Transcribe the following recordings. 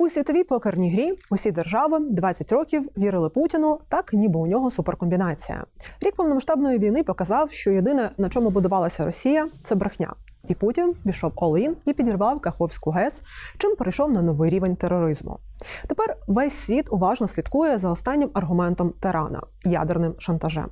У світовій покерній грі усі держави 20 років вірили Путіну, так ніби у нього суперкомбінація. Рік повномасштабної війни показав, що єдине, на чому будувалася Росія, це брехня. І Путін пішов all-in і підірвав Каховську ГЕС, чим перейшов на новий рівень тероризму. Тепер весь світ уважно слідкує за останнім аргументом тирана ядерним шантажем.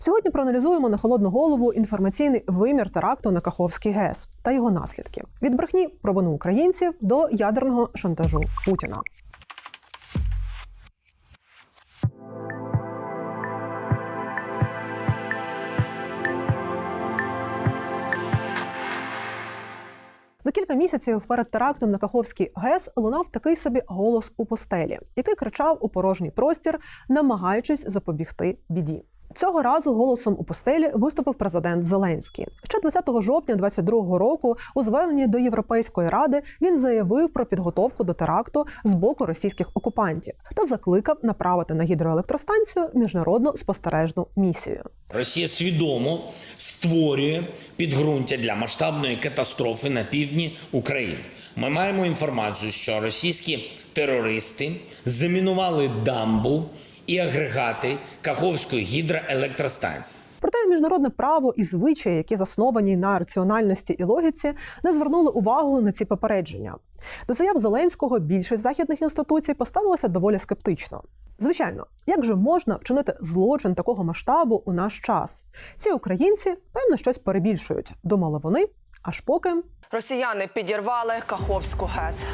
Сьогодні проаналізуємо на холодну голову інформаційний вимір теракту на Каховський ГЕС та його наслідки від брехні про вину українців до ядерного шантажу Путіна. За кілька місяців перед терактом на Каховський ГЕС лунав такий собі голос у постелі, який кричав у порожній простір, намагаючись запобігти біді. Цього разу голосом у постелі виступив президент Зеленський. Ще 20 жовтня 2022 року, у зверненні до Європейської ради, він заявив про підготовку до теракту з боку російських окупантів та закликав направити на гідроелектростанцію міжнародну спостережну місію. Росія свідомо створює підґрунтя для масштабної катастрофи на півдні України. Ми маємо інформацію, що російські терористи замінували дамбу і агрегати Каховської гідроелектростанції. Проте міжнародне право і звичаї, які засновані на раціональності і логіці, не звернули увагу на ці попередження. До заяв Зеленського більшість західних інституцій поставилася доволі скептично. Звичайно, як же можна вчинити злочин такого масштабу у наш час? Ці українці певно щось перебільшують, думали вони, аж поки Росіяни підірвали Каховську ГЕС.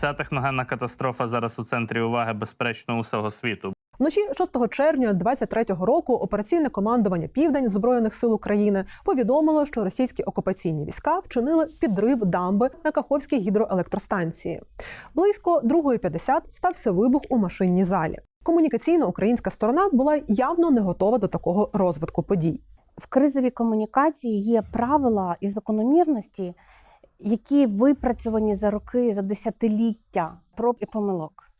Ця техногенна катастрофа зараз у центрі уваги безперечно усього світу. Вночі 6 червня 23-го року операційне командування Південь збройних сил України повідомило, що російські окупаційні війська вчинили підрив дамби на Каховській гідроелектростанції. Близько 2.50 стався вибух у машинній залі. Комунікаційно українська сторона була явно не готова до такого розвитку подій. в кризовій комунікації є правила і закономірності, які випрацьовані за роки, за десятиліття проб і помилок.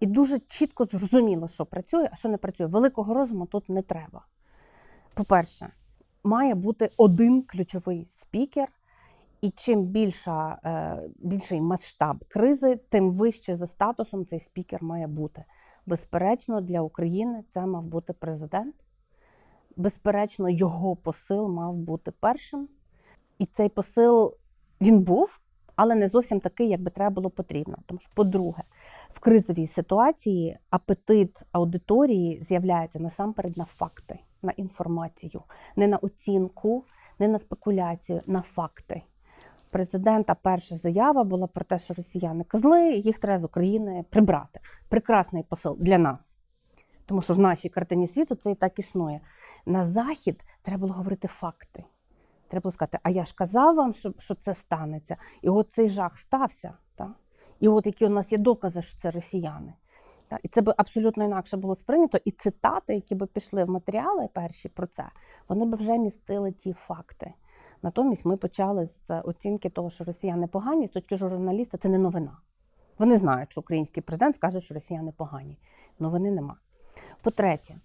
І дуже чітко зрозуміло, що працює, а що не працює. Великого розуму тут не треба. По-перше, має бути один ключовий спікер, і чим більша, е, більший масштаб кризи, тим вище за статусом цей спікер має бути. Безперечно, для України це мав бути президент безперечно, його посил мав бути першим. І цей посил він був, але не зовсім такий, як би треба було потрібно. Тому що, по-друге, в кризовій ситуації апетит аудиторії з'являється насамперед на факти, на інформацію, не на оцінку, не на спекуляцію, на факти. Президента перша заява була про те, що росіяни козли, їх треба з України прибрати. Прекрасний посил для нас. Тому що в нашій картині світу це і так існує. На захід треба було говорити факти. Треба було сказати, а я ж казав вам, що, що це станеться. І от цей жах стався. Та? І от які у нас є докази, що це росіяни. Та? І це би абсолютно інакше було сприйнято. І цитати, які би пішли в матеріали перші про це, вони би вже містили ті факти. Натомість ми почали з оцінки того, що росіяни погані, з точки журналіста, це не новина. Вони знають, що український президент скаже, що росіяни погані. Новини нема. По-третє,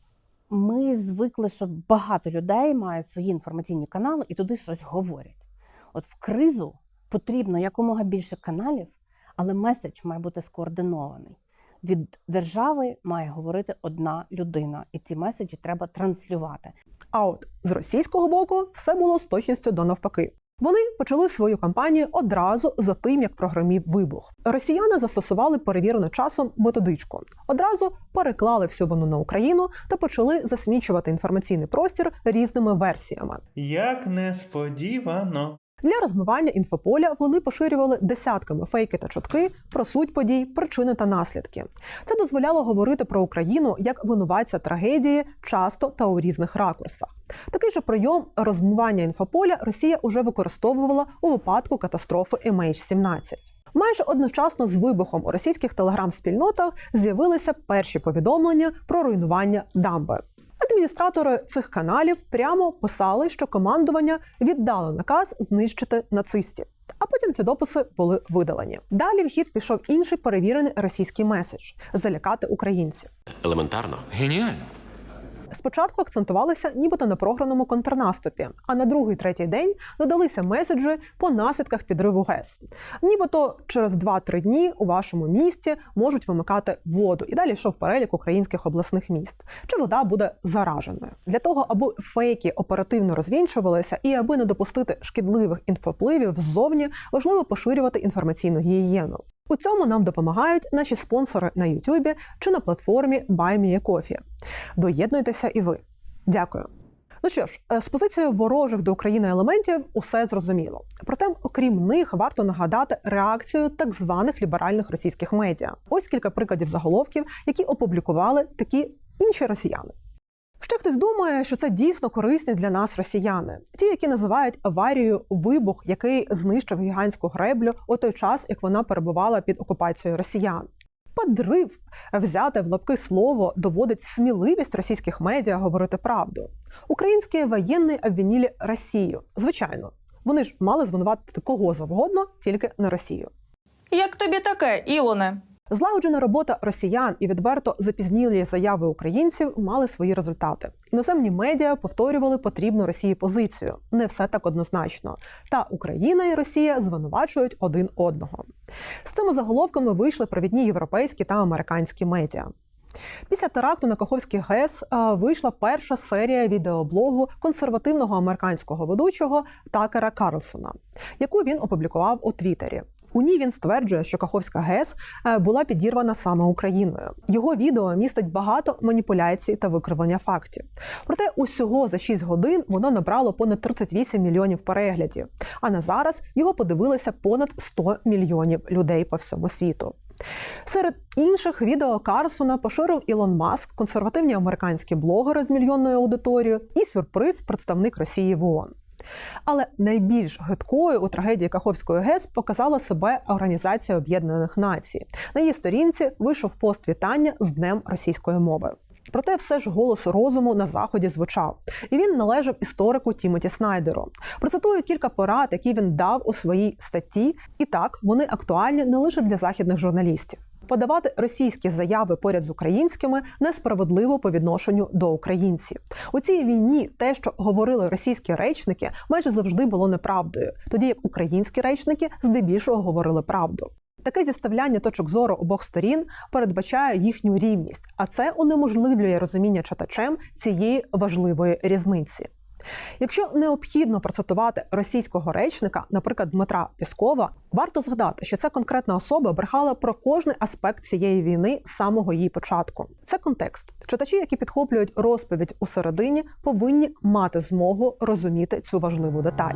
ми звикли, що багато людей мають свої інформаційні канали і туди щось говорять. От в кризу потрібно якомога більше каналів, але меседж має бути скоординований. Від держави має говорити одна людина, і ці меседжі треба транслювати. А от з російського боку все було з точністю до навпаки. Вони почали свою кампанію одразу за тим, як програмів вибух. Росіяни застосували перевірену часом методичку. Одразу переклали всю вину на Україну та почали засмічувати інформаційний простір різними версіями. Як несподівано. Для розмивання інфополя вони поширювали десятками фейки та чутки про суть подій, причини та наслідки. Це дозволяло говорити про Україну як винуватця трагедії часто та у різних ракурсах. Такий же прийом розмивання інфополя Росія уже використовувала у випадку катастрофи MH17. Майже одночасно з вибухом у російських телеграм-спільнотах з'явилися перші повідомлення про руйнування дамби. Адміністратори цих каналів прямо писали, що командування віддало наказ знищити нацистів. А потім ці дописи були видалені. Далі в хід пішов інший перевірений російський меседж залякати українців. Елементарно. Геніально. Спочатку акцентувалися нібито на програному контрнаступі, а на другий третій день додалися меседжі по наслідках підриву ГЕС. Нібито через 2-3 дні у вашому місті можуть вимикати воду. І далі йшов перелік українських обласних міст. Чи вода буде зараженою для того, аби фейки оперативно розвінчувалися і аби не допустити шкідливих інфопливів ззовні, важливо поширювати інформаційну гігієну. У цьому нам допомагають наші спонсори на Ютубі чи на платформі BuyMeACoffee. Доєднуйтеся і ви. Дякую. Ну що ж, е, з позицією ворожих до України елементів усе зрозуміло. Проте, окрім них, варто нагадати реакцію так званих ліберальних російських медіа. Ось кілька прикладів заголовків, які опублікували такі інші росіяни. Ще хтось думає, що це дійсно корисні для нас росіяни, ті, які називають аварією вибух, який знищив гігантську греблю у той час, як вона перебувала під окупацією росіян. Подрив взяте в лапки слово доводить сміливість російських медіа говорити правду. Українські воєнні обвинили Росію. Звичайно, вони ж мали звинуватити кого завгодно, тільки не Росію. Як тобі таке, Ілоне? Злагоджена робота росіян і відверто запізнілі заяви українців мали свої результати. Іноземні медіа повторювали потрібну Росії позицію. Не все так однозначно. Та Україна і Росія звинувачують один одного. З цими заголовками вийшли провідні європейські та американські медіа. Після теракту на Каховський ГЕС е, вийшла перша серія відеоблогу консервативного американського ведучого Такера Карлсона, яку він опублікував у Твіттері. У ній він стверджує, що Каховська ГЕС е, була підірвана саме Україною. Його відео містить багато маніпуляцій та викривлення фактів. Проте усього за 6 годин воно набрало понад 38 мільйонів переглядів. А на зараз його подивилися понад 100 мільйонів людей по всьому світу. Серед інших відео Карсона поширив Ілон Маск, консервативні американські блогери з мільйонною аудиторією, і сюрприз представник Росії в ООН. Але найбільш гидкою у трагедії Каховської ГЕС показала себе Організація Об'єднаних Націй. На її сторінці вийшов пост вітання з Днем російської мови. Проте все ж голос розуму на заході звучав, і він належав історику Тімоті Снайдеру. Процитую кілька порад, які він дав у своїй статті, і так вони актуальні не лише для західних журналістів. Подавати російські заяви поряд з українськими несправедливо по відношенню до українців. У цій війні те, що говорили російські речники, майже завжди було неправдою, тоді як українські речники здебільшого говорили правду. Таке зіставляння точок зору обох сторін передбачає їхню рівність, а це унеможливлює розуміння читачем цієї важливої різниці. Якщо необхідно процитувати російського речника, наприклад, Дмитра Піскова, варто згадати, що ця конкретна особа брехала про кожний аспект цієї війни з самого її початку. Це контекст. Читачі, які підхоплюють розповідь у середині, повинні мати змогу розуміти цю важливу деталь.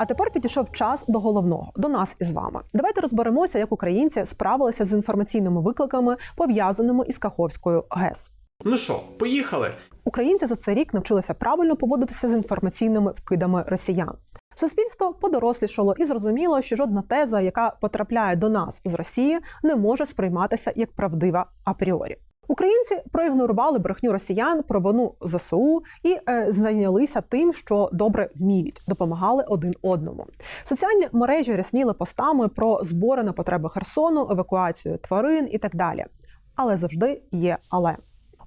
А тепер підійшов час до головного до нас із вами. Давайте розберемося, як українці справилися з інформаційними викликами, пов'язаними із Каховською ГЕС. Ну що, поїхали? Українці за цей рік навчилися правильно поводитися з інформаційними вкидами росіян. Суспільство подорослішало і зрозуміло, що жодна теза, яка потрапляє до нас з Росії, не може сприйматися як правдива апріорі. Українці проігнорували брехню росіян про вину ЗСУ і е, зайнялися тим, що добре вміють, допомагали один одному. Соціальні мережі рясніли постами про збори на потреби Херсону, евакуацію тварин і так далі. Але завжди є але.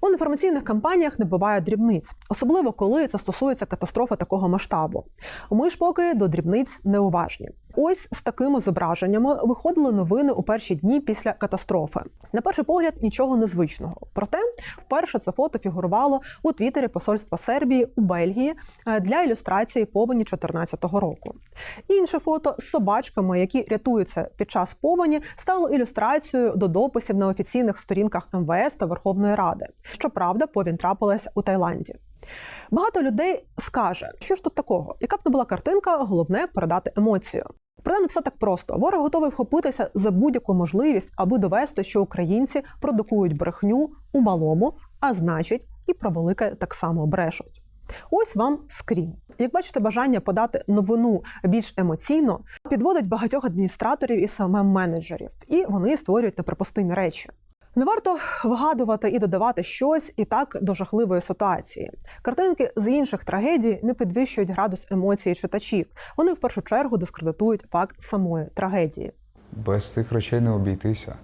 У інформаційних кампаніях не буває дрібниць, особливо коли це стосується катастрофи такого масштабу. Ми ж поки до дрібниць неуважні. Ось з такими зображеннями виходили новини у перші дні після катастрофи. На перший погляд нічого незвичного. Проте вперше це фото фігурувало у твіттері посольства Сербії у Бельгії е, для ілюстрації повені 2014 року. Інше фото з собачками, які рятуються під час повені, стало ілюстрацією до дописів на офіційних сторінках МВС та Верховної Ради. Щоправда, повінь трапилася у Таїланді. Багато людей скаже, що ж тут такого, яка б не була картинка, головне передати емоцію. Проте не все так просто. Ворог готовий вхопитися за будь-яку можливість, аби довести, що українці продукують брехню у малому, а значить, і про велике так само брешуть. Ось вам скрін. Як бачите, бажання подати новину більш емоційно підводить багатьох адміністраторів і саме менеджерів, і вони створюють неприпустимі речі. Не варто вигадувати і додавати щось і так до жахливої ситуації. Картинки з інших трагедій не підвищують градус емоцій читачів. Вони в першу чергу дискредитують факт самої трагедії. Без цих речей не обійтися.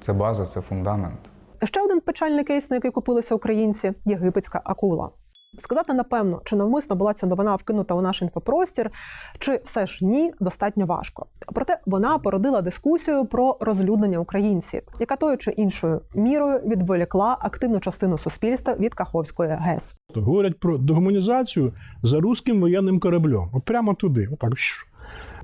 Це база, це фундамент. Ще один печальний кейс, на який купилися українці єгипетська акула. Сказати напевно, чи навмисно була ця новина вкинута у наш інфопростір, чи все ж ні, достатньо важко. Проте вона породила дискусію про розлюднення українців, яка тою чи іншою мірою відволікла активну частину суспільства від Каховської ГЕС. Говорять про дегуманізацію за руським воєнним кораблем. От прямо туди. Отак.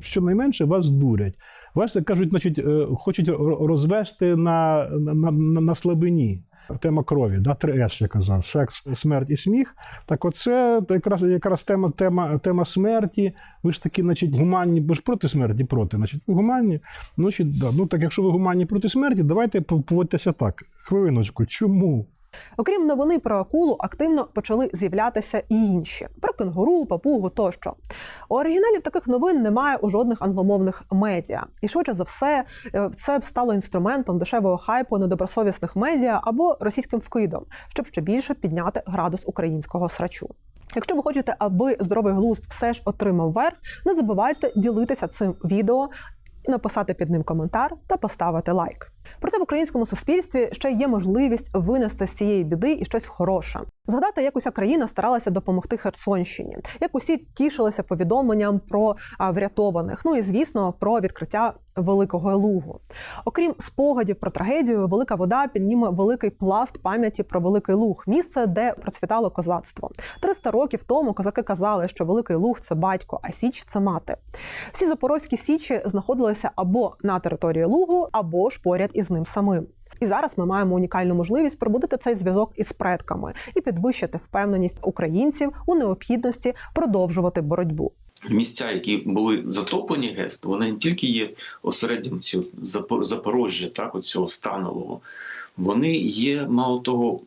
Щонайменше вас дурять. Вас, кажуть, значить, е, хочуть розвести на, на, на, на слабині. Тема крові, да, 3С, я казав, секс, смерть і сміх. Так оце якраз, якраз тема, тема, тема смерті. Ви ж такі, значить, гуманні, ви ж проти смерті, проти. Значить, ви гуманні. Значить, да. ну так якщо ви гуманні проти смерті, давайте поводьтеся так. Хвилиночку, чому? Окрім новини про акулу, активно почали з'являтися і інші про кенгуру, папугу тощо. У оригіналів таких новин немає у жодних англомовних медіа, і швидше за все, е, це б стало інструментом дешевого хайпу недобросовісних медіа або російським вкидом, щоб ще більше підняти градус українського срачу. Якщо ви хочете, аби здоровий глузд все ж отримав верх, не забувайте ділитися цим відео, написати під ним коментар та поставити лайк. Проте в українському суспільстві ще є можливість винести з цієї біди і щось хороше. Згадати, як уся країна старалася допомогти Херсонщині, як усі тішилися повідомленням про врятованих. Ну і звісно, про відкриття великого лугу. Окрім спогадів про трагедію, велика вода підніме великий пласт пам'яті про великий луг, місце, де процвітало козацтво. 300 років тому козаки казали, що великий луг це батько, а січ це мати. Всі запорозькі січі знаходилися або на території лугу, або ж поряд із ним самим. І зараз ми маємо унікальну можливість пробудити цей зв'язок із предками і підвищити впевненість українців у необхідності продовжувати боротьбу. місця, які були затоплені ГЕС, то вони не тільки є осереднім цього Запор- Запорожжя, так, от цього станового. Вони є, мало того,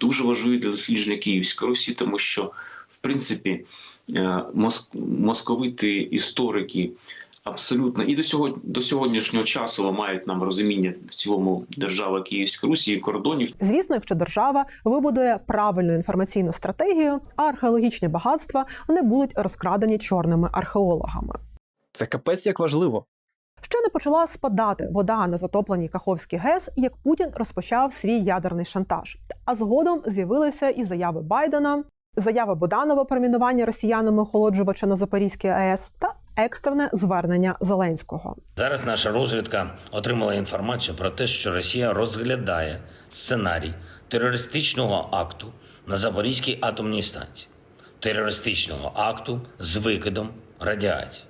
дуже важливі для дослідження Київської Русі, тому що, в принципі, е, моск- московити історики абсолютно і до сьогодні до сьогоднішнього часу мають нам розуміння в цілому держави Київської Русі і кордонів. Звісно, якщо держава вибудує правильну інформаційну стратегію, а археологічні багатства не будуть розкрадені чорними археологами. Це капець як важливо. Ще не почала спадати вода на затопленій Каховській ГЕС, як Путін розпочав свій ядерний шантаж. А згодом з'явилися і заяви Байдена, заява Буданова про мінування росіянами охолоджувача на Запорізькій АЕС та екстрене звернення Зеленського. Зараз наша розвідка отримала інформацію про те, що Росія розглядає сценарій терористичного акту на Запорізькій атомній станції, терористичного акту з викидом радіації.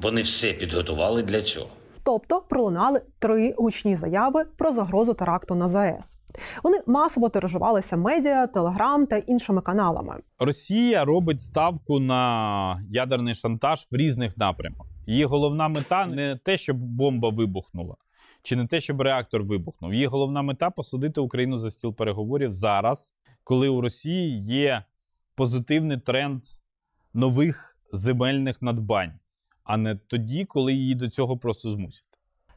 Вони все підготували для цього. Тобто пролунали три гучні заяви про загрозу теракту на ЗАЕС. Вони масово тиражувалися медіа, телеграм та іншими каналами. Росія робить ставку на ядерний шантаж в різних напрямах. Її головна мета не те, щоб бомба вибухнула, чи не те, щоб реактор вибухнув. Її головна мета посадити Україну за стіл переговорів зараз, коли у Росії є позитивний тренд нових земельних надбань, а не тоді, коли її до цього просто змусять.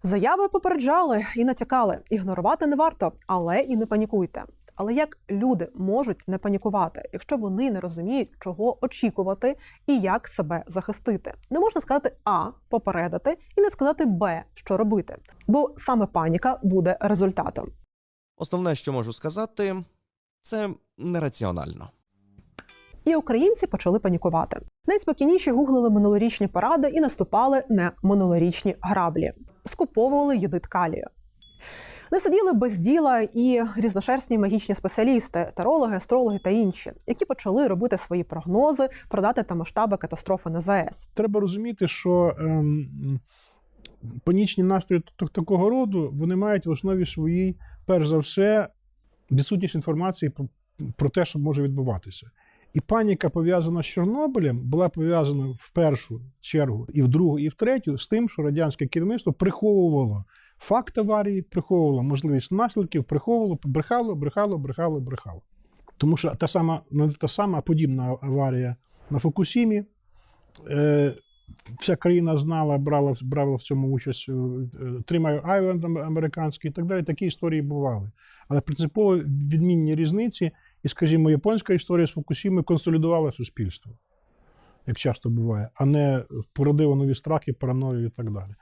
Заяви попереджали і натякали. Ігнорувати не варто, але і не панікуйте. Але як люди можуть не панікувати, якщо вони не розуміють, чого очікувати і як себе захистити? Не можна сказати А попередити і не сказати Б, що робити, бо саме паніка буде результатом. Основне, що можу сказати, це нераціонально. І українці почали панікувати. Найспокійніші гуглили минулорічні поради і наступали на минулорічні граблі, скуповували єдит калію. Не сиділи без діла і різношерстні магічні спеціалісти, тарологи, астрологи та інші, які почали робити свої прогнози про дати та масштаби катастрофи на ЗАЕС. Треба розуміти, що ем, панічні настрої такого роду вони мають в основі своїй, перш за все, відсутність інформації про, про те, що може відбуватися. І паніка пов'язана з Чорнобилем була пов'язана в першу чергу, і в другу, і в третю з тим, що радянське керівництво приховувало факт аварії, приховувало можливість наслідків, приховувало, брехало, брехало, брехало, брехало. Тому що та сама, ну, та сама подібна аварія на Фукусімі. Е, вся країна знала, брала, брала в цьому участь е, Тримаю Айленд американський і так далі. Такі історії бували. Але принципово відмінні різниці, і, скажімо, японська історія з Фукусіми консолідувала суспільство, як часто буває, а не породила нові страхи, параною і так далі.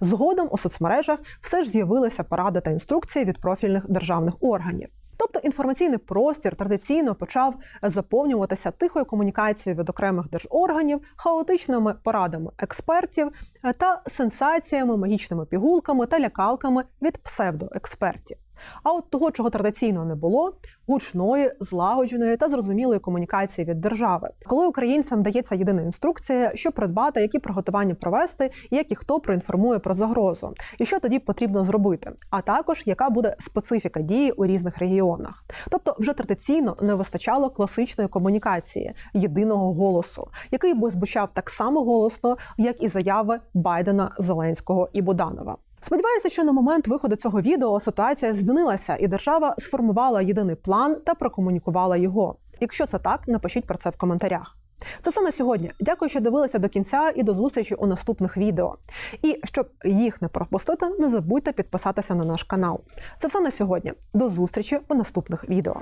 Згодом у соцмережах все ж з'явилися поради та інструкції від профільних державних органів. Тобто інформаційний простір традиційно почав заповнюватися тихою комунікацією від окремих держорганів, хаотичними порадами експертів та сенсаціями, магічними пігулками та лякалками від псевдоекспертів. А от того, чого традиційно не було, гучної, злагодженої та зрозумілої комунікації від держави, коли українцям дається єдина інструкція, що придбати, які приготування провести, і як і хто проінформує про загрозу, і що тоді потрібно зробити, а також яка буде специфіка дії у різних регіонах. Тобто, вже традиційно не вистачало класичної комунікації, єдиного голосу, який би звучав так само голосно, як і заяви Байдена, Зеленського і Буданова. Сподіваюся, що на момент виходу цього відео ситуація змінилася, і держава сформувала єдиний план та прокомунікувала його. Якщо це так, напишіть про це в коментарях. Це все на сьогодні. Дякую, що дивилися до кінця і до зустрічі у наступних відео. І щоб їх не пропустити, не забудьте підписатися на наш канал. Це все на сьогодні. До зустрічі у наступних відео.